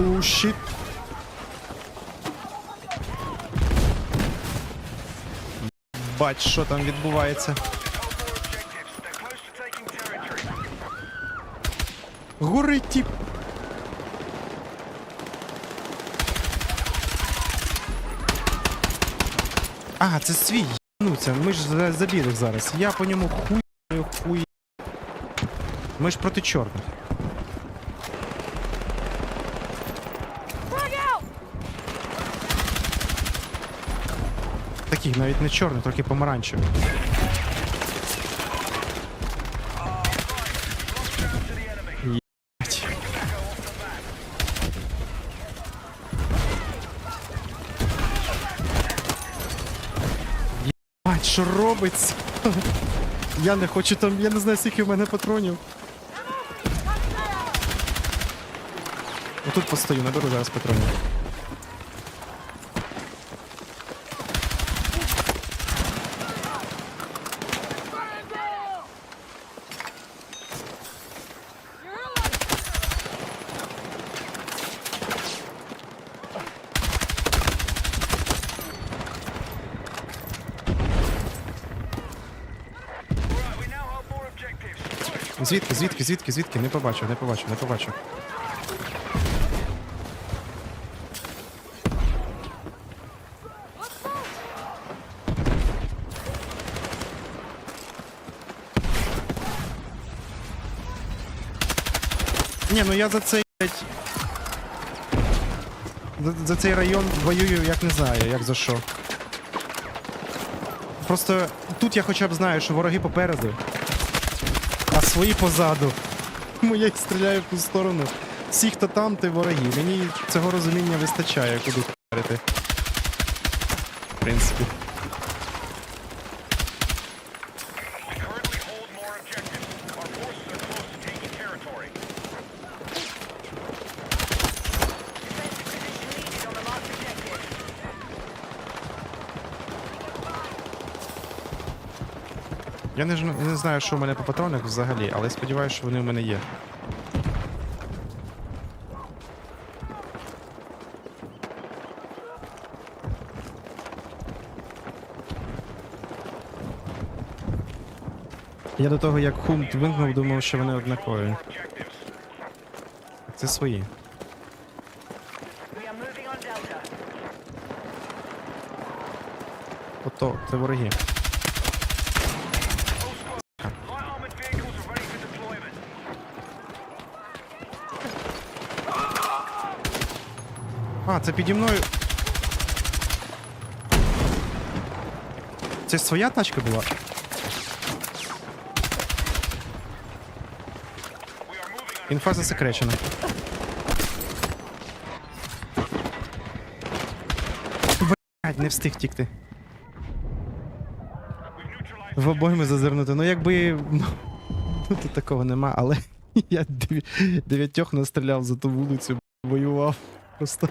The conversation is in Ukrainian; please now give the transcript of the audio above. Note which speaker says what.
Speaker 1: У, щит. Бач, що там відбувається. Горить тип. А, це свій. Ну, це ми ж за- за зараз. Я по ньому хуй хуй. Ми ж проти чорних. Таких навіть не чорний, трохи помаранчевий. Що робиться? Я не хочу там, я не знаю, скільки в мене патронів. Отут постою, наберу зараз патронів. Звідки, звідки, звідки, звідки? Не побачив, не побачив, не побачив. Ні, ну я за цей. За, за цей район воюю, як не знаю, як за що. Просто тут я хоча б знаю, що вороги попереду, а свої позаду. Тому я їх стріляю в ту сторону. Всі, хто там, ти вороги. Мені цього розуміння вистачає, куди вперити. В принципі. Я не, не знаю, що в мене по патронах взагалі, але сподіваюся, що вони в мене є. Я до того, як хунт вимкнув, думав, що вони однакові. Це свої. Ото, це вороги. А, це піді мною. Це своя тачка була? Інфа засекречена. Блять, не встиг тікти. В обойми зазирнути. Ну якби. Ну, ну, тут такого нема, але я дев'ятьох настріляв за ту вулицю, воював. Просто